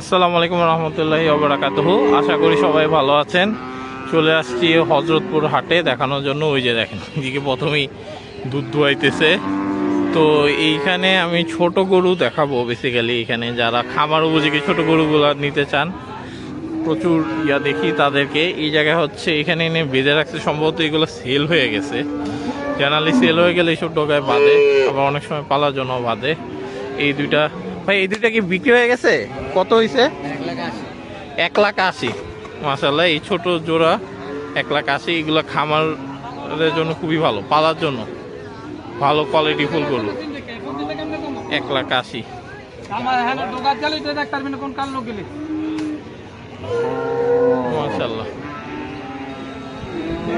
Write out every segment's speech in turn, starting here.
আসসালামু আলাইকুম রহমতুল্লাহি অবরাকাতহ আশা করি সবাই ভালো আছেন। চলে আসছি হজরতপুর হাটে দেখানোর জন্য। ওই যে দেখেন, এদিকে প্রথমেই দুধ দুয়াইতেছে তো এইখানে আমি ছোট গরু দেখাবো বেসিক্যালি এখানে। যারা খামার উপযোগী ছোট গরুগুলো নিতে চান, প্রচুর ইয়া দেখি তাদেরকে। এই জায়গায় হচ্ছে, এখানে এনে বেঁধে রাখছে। সম্ভবত এগুলো সেল হয়ে গেছে। জেনারেলি সেল হয়ে গেলে এইসব ডোকায় বাঁধে। আবার অনেক সময় পালার জন্য বাঁধে। এই দুইটা ভাই, এই দুইটা কি বিক্রি হয়ে গেছে? কত হয়েছে এক লাখ আশি। মাসাল্লাহ এই ছোট জোড়া এক লাখ আশি এগুলো খামারের জন্য খুবই ভালো পালার জন্য। ভালো কোয়ালিটি ফুল গরু এক লাখ আশি। মাসাল্লাহ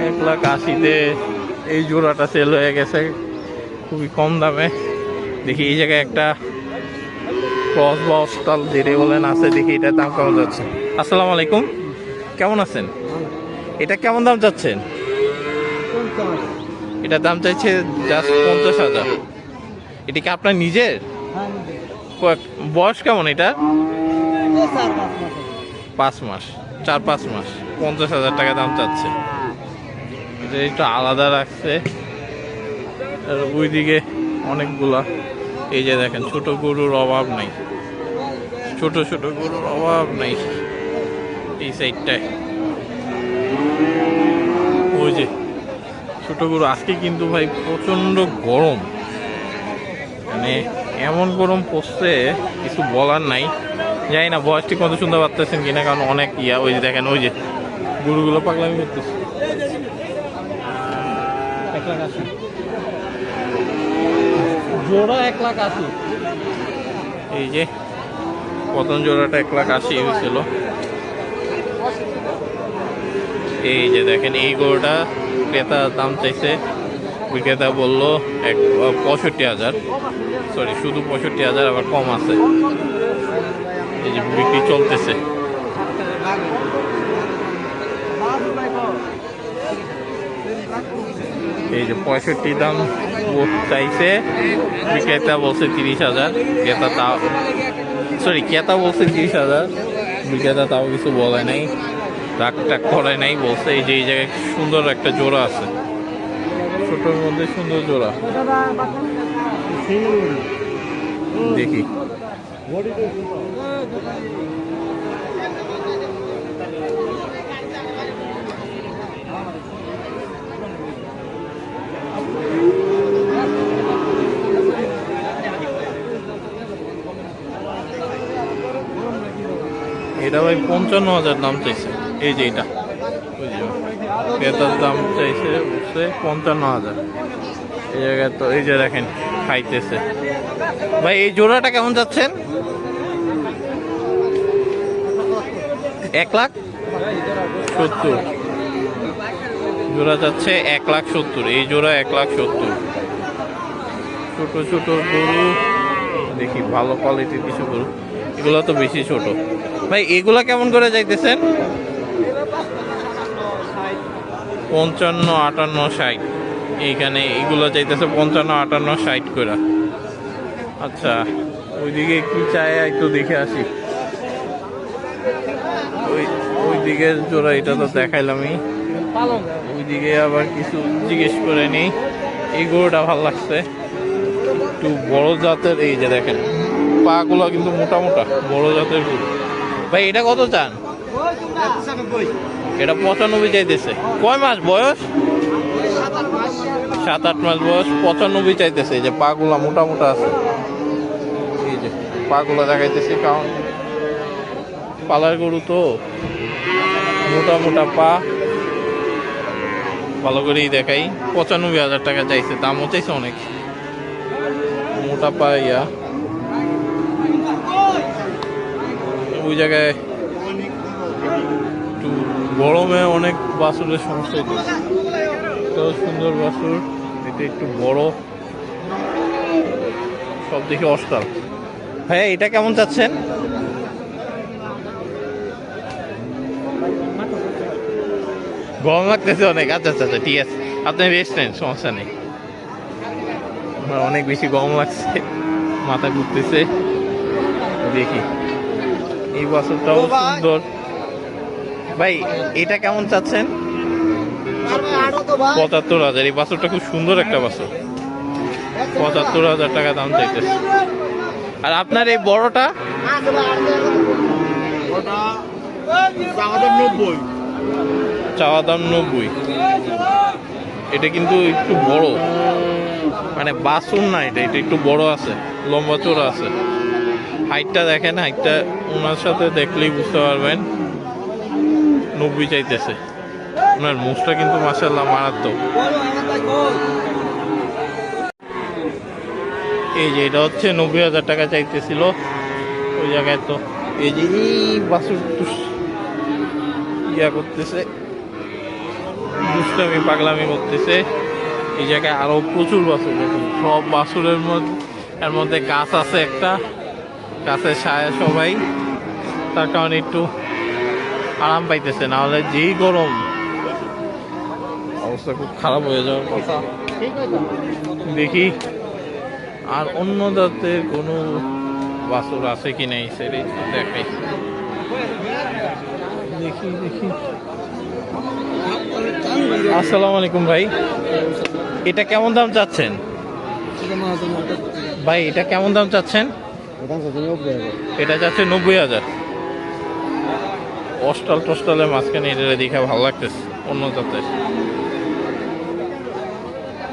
এক লাখ আশিতে এই জোড়াটা সেল হয়ে গেছে খুবই কম দামে। দেখি এই জায়গায় একটা ক্রস বা অস্টাল যেটা বলেন আছে দেখি এটার দাম কেমন যাচ্ছে। আসসালামু আলাইকুম। কেমন আছেন? এটা কেমন দাম চাচ্ছেন এটার দাম চাইছে জাস্ট পঞ্চাশ হাজার। এটা কি আপনার নিজের? কয়েক- বয়স কেমন এটা? পাঁচ মাস চার পাঁচ মাস পঞ্চাশ হাজার টাকা দাম চাচ্ছে। এটা একটু আলাদা রাখছে আর ওইদিকে অনেকগুলা। এই যে দেখেন, ছোট গরুর অভাব নাই। ছোট ছোট গরুর অভাব নাই এই সাইডটায় ওই যে, ছোট গরু, আজকে কিন্তু ভাই প্রচণ্ড গরম। মানে এমন গরম পড়ছে, কিছু বলার নাই। জানি না, বয়স ঠিক মতো শুনতে পারতেছেন কিনা, কারণ অনেক ইয়া, ওই যে দেখেন, ওই যে গরুগুলো পাগলামি করতেছে। এক জোড়া এক লাখ আশি। এই যে, প্রথম জোড়াটা এক লাখ আশি হয়েছিল। এই যে দেখেন, এই গরুটা ক্রেতার দাম চাইছে। বিক্রেতা বলল এক পঁয়ষট্টি হাজার। সরি শুধু পঁয়ষট্টি হাজার, আবার কম আছে। এই যে বিক্রি চলতেছে। এই যে পঁয়ষট্টি দাম চাইছে। বিক্রেতা বলছে তিরিশ হাজার, ক্রেতা তাও সরি ক্রেতা বলছে তিরিশ হাজার বিক্রেতা তাও কিছু বলে নাই রাগ টাক করে নাই, বলছে এই যে এই জায়গায় সুন্দর একটা জোড়া আছে। ছোটোর মধ্যে সুন্দর জোড়া। দেখি। এটা ভাই পঞ্চান্ন হাজার দাম চাইছে। এই যে এটা। ক্রেতার দাম চাইছে বলছে পঞ্চান্ন হাজার। এই জায়গায় তো এই যে দেখেন, খাইতেছে। ভাই, এই জোড়াটা কেমন যাচ্ছেন? এক লাখ? সত্তর। জোড়া যাচ্ছে এক লাখ সত্তর। এই জোড়া এক লাখ সত্তর। ছোট ছোট গরু। দেখি, ভালো কোয়ালিটির কিছু গরু। এগুলো তো বেশি ছোট। ভাই, এগুলা কেমন করে যাইতেছেন? পঞ্চান্ন, আটান্ন, ষাট। এইখানে এগুলো চাইতেছে পঞ্চান্ন, আটান্ন, ষাট করে। আচ্ছা ওইদিকে কি চায় একটু দেখে আসি। ওই ওই দিকের জোড়া এটা তো দেখাইলামই। ওইদিকে আবার কিছু জিজ্ঞেস করে নিই। এই গরুটা ভালো লাগছে। একটু বড় জাতের, এই যে দেখেন, পাগুলো কিন্তু মোটা মোটা, বড় জাতের গরু। ভাই, এটা কত চান? এটা পঁচানব্বই চাইতেছে। কয় মাস বয়স? সাত আট মাস বয়স, পঁচানব্বই চাইতেছে। যে পাগুলা মোটা মোটা আছে। এই যে পাগুলা দেখাইতেছে, কারণ পালার গরু তো। মোটা মোটা পা। ভালো করেই দেখাই। পঁচানব্বই হাজার টাকা চাইছে, দামও চাইছে অনেক। মোটা পা ইয়া। ওই জায়গায় একটু গরমে অনেক বাসুরের সমস্যা হচ্ছে। তো সুন্দর বাসুর এটা একটু বড় সব দেখে অস্কার। হ্যাঁ এটা কেমন চাচ্ছেন? গরম লাগতেছে অনেক। আচ্ছা আচ্ছা আচ্ছা ঠিক আছে। আপনি রেস্ট নেন সমস্যা নেই। আমার অনেক বেশি গরম লাগছে মাথা ঘুরতেছে। দেখি। এই বাছুরটাও সুন্দর। ভাই এটা কেমন চাচ্ছেন? পঁচাত্তর হাজার। এই বাছুরটা খুব সুন্দর একটা বাছুর। পঁচাত্তর হাজার টাকা দাম চাইতেছে। আর আপনার এই বড়টা? চাওয়া দাম নব্বই। এটা কিন্তু একটু বড়। মানে বাসুন না এটা এটা একটু বড় আছে লম্বা চোরা আছে। হাইটটা দেখেন, হাইটটা ওনার সাথে দেখলেই বুঝতে পারবেন। নব্বই চাইতেছে। ওনার মুখটা কিন্তু মাসাল্লাহ মারাত্মক। এই যে এটা হচ্ছে নব্বই হাজার টাকা চাইতেছিল। ওই জায়গায় তো এই যে এই বাসুর ইয়া করতেছে। দুষ্টামি, পাগলামি করতেছে। এই জায়গায় আরও প্রচুর দেখুন। সব বাছুরের মধ্যে এর মধ্যে গাছ আছে একটা। ছায়া সবাই। তার কারণে একটু আরাম পাইতেছে না হলে যেই গরম। অবস্থা খুব খারাপ হয়ে যাওয়ার কথা। দেখি আর অন্য জাতের কোনো বাছুর আছে কি নেই সেটাই দেখাই। দেখি দেখি। আসসালামু আলাইকুম ভাই। এটা কেমন দাম চাচ্ছেন? ভাই এটা কেমন দাম চাচ্ছেন? এটা চাচ্ছে নব্বই হাজার। অস্টাল টস্টালের মাঝখানে এটা দেখে ভালো লাগতেছে অন্য জাতের।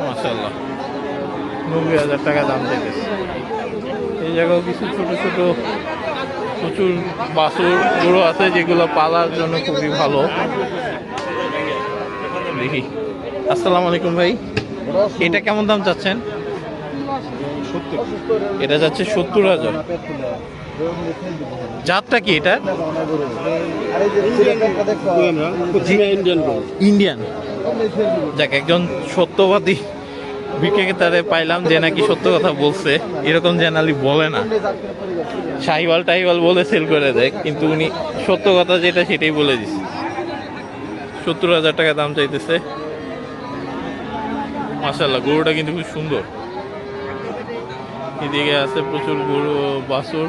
মাসাল্লাহ নব্বই হাজার টাকা দাম চাইতেছে। এই জায়গাও কিছু ছোট ছোট প্রচুর বাছুর গরু আছে যেগুলো পালার জন্য খুবই ভালো। দেখি। আসসালামু আলাইকুম ভাই। এটা কেমন দাম চাচ্ছেন? এটা যাচ্ছে সত্তর হাজার। জাতটা কি এটা? ইন্ডিয়ান। যাক, একজন সত্যবাদী বিক্রেতারে পাইলাম যে নাকি সত্য কথা বলছে। এরকম জেনালি বলে না। সাহিওয়াল টাইওয়াল বলে সেল করে দেয়, কিন্তু উনি সত্য কথা যেটা সেটাই বলে দিচ্ছে সত্তর হাজার টাকা দাম চাইতেছে। মাসাল্লাহ গরুটা কিন্তু খুব সুন্দর। এদিকে আছে প্রচুর গরু বাছুর।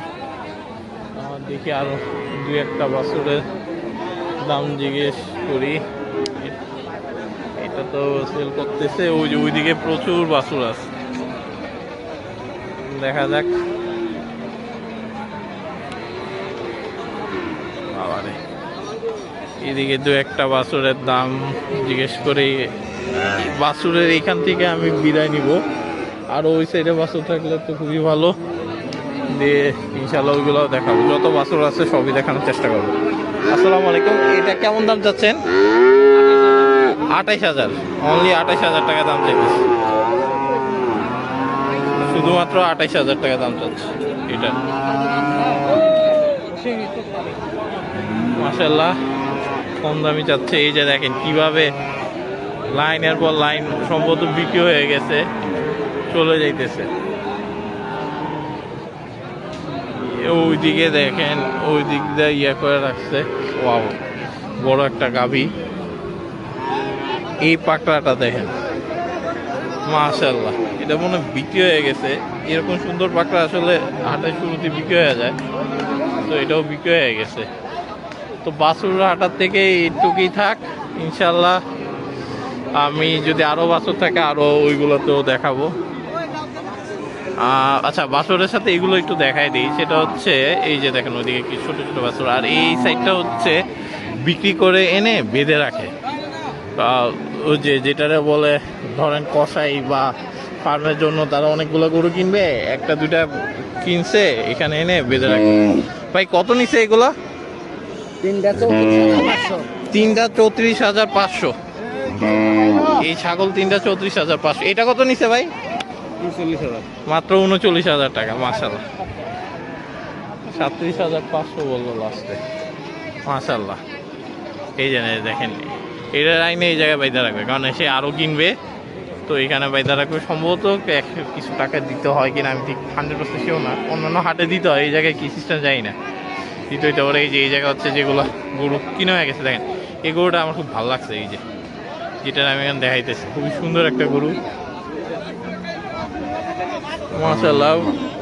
দেখি আরও দু একটা বাছুরের দাম জিজ্ঞেস করি। এটা তো সেল করতেছে, ওই যে ওইদিকে প্রচুর বাছুর আছে। দেখা যাক। এদিকে দু একটা বাছুরের দাম জিজ্ঞেস করে। বাছুরের এখান থেকে আমি বিদায় নিব। আর ওই সাইডে বাছুর থাকলে তো খুবই ভালো। দিয়ে ইনশাল্লাহ ওইগুলো দেখাবো। যত বাসর আছে সবই দেখানোর চেষ্টা করব। আসসালামু আলাইকুম। এটা কেমন দাম চাচ্ছেন? আঠাইশ হাজার। অনলি আঠাইশ হাজার টাকা দাম চাইতেছে। শুধুমাত্র আঠাইশ হাজার টাকা দাম চাচ্ছে এটা। মাসাল্লাহ কম দামি চাচ্ছে। এই যে দেখেন কীভাবে লাইনের পর লাইন সম্ভবত বিক্রি হয়ে গেছে, চলে যাইতেছে। ওইদিকে দেখেন ওই দিক দিয়ে ইয়ে করে রাখছে। ওয়াও, বড় একটা গাভী। এই পাকড়াটা দেখেন। মাশাল্লাহ এটা মনে বিক্রি হয়ে গেছে। এরকম সুন্দর পাকড়া আসলে হাটের শুরুতে বিক্রি হয়ে যায়। তো এটাও বিক্রি হয়ে গেছে। তো বাসুর হাটার থেকে এইটুকুই থাক ইনশাল্লাহ আমি যদি আরও বাছুর থাকে আরও ওইগুলোতেও দেখাবো। আচ্ছা বাছুরের সাথে এগুলো একটু দেখাই দিই। সেটা হচ্ছে এই যে দেখেন ওইদিকে কি ছোট ছোট বাছুর। আর এই সাইডটা হচ্ছে বিক্রি করে এনে বেঁধে রাখে। ওই যে যেটারে বলে ধরেন কষাই বা ফার্মের জন্য তারা অনেকগুলো গরু কিনবে একটা দুইটা কিনছে এখানে এনে বেঁধে রাখে। ভাই কত নিছে এগুলো? তিনটা চৌত্রিশ পাঁচশো। তিনটা চৌত্রিশ হাজার পাঁচশো। এই ছাগল তিনটা চৌত্রিশ হাজার পাঁচশো। এটা কত নিছে ভাই? মাত্র উনচল্লিশ হাজার টাকা মাসাল্লাহ সাতত্রিশ হাজার পাঁচশো বলল লাস্টে মাসাল্লাহ এই এই দেখেন এটা আইনে এই জায়গায় বাইদা রাখবে কারণ সে আরও কিনবে। তো এখানে বাইদা রাখবে সম্ভবত কিছু টাকা দিতে হয় কিনা আমি ঠিক হান্ড্রেড পার্সেন্ট শিও না। অন্যান্য হাটে দিতে হয় এই জায়গায় কি সিস্টেম যাই না। দিতে হইতে পারে এই যে এই জায়গা হচ্ছে যেগুলো গরু কিনে হয়ে গেছে দেখেন। এই গরুটা আমার খুব ভালো লাগছে এই যে। যেটা আমি এখানে দেখাইতেছি। খুবই সুন্দর একটা গরু। মাশাল্লাহ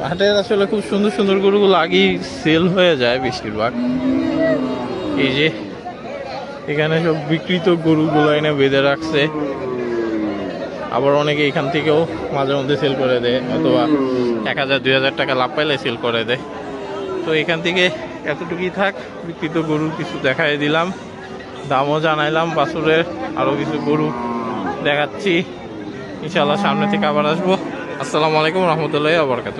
হাটের আসলে খুব সুন্দর সুন্দর গরুগুলো আগেই সেল হয়ে যায় বেশিরভাগ। এই যে, এখানে সব বিকৃত গরুগুলো এনে বেঁধে রাখছে। আবার অনেকে এখান থেকেও মাঝে মধ্যে সেল করে দেয়, অথবা এক হাজার, দুই হাজার টাকা লাভ পাইলে সেল করে দেয়। তো এখান থেকে এতটুকুই থাক বিকৃত গরুর কিছু দেখাই দিলাম। দামও জানাইলাম বাছুরের আরও কিছু গরু দেখাচ্ছি। ইনশাল্লাহ সামনে থেকে আবার আসব। আসসালামু আলাইকুম রহমতুল্লাহ আবরকাত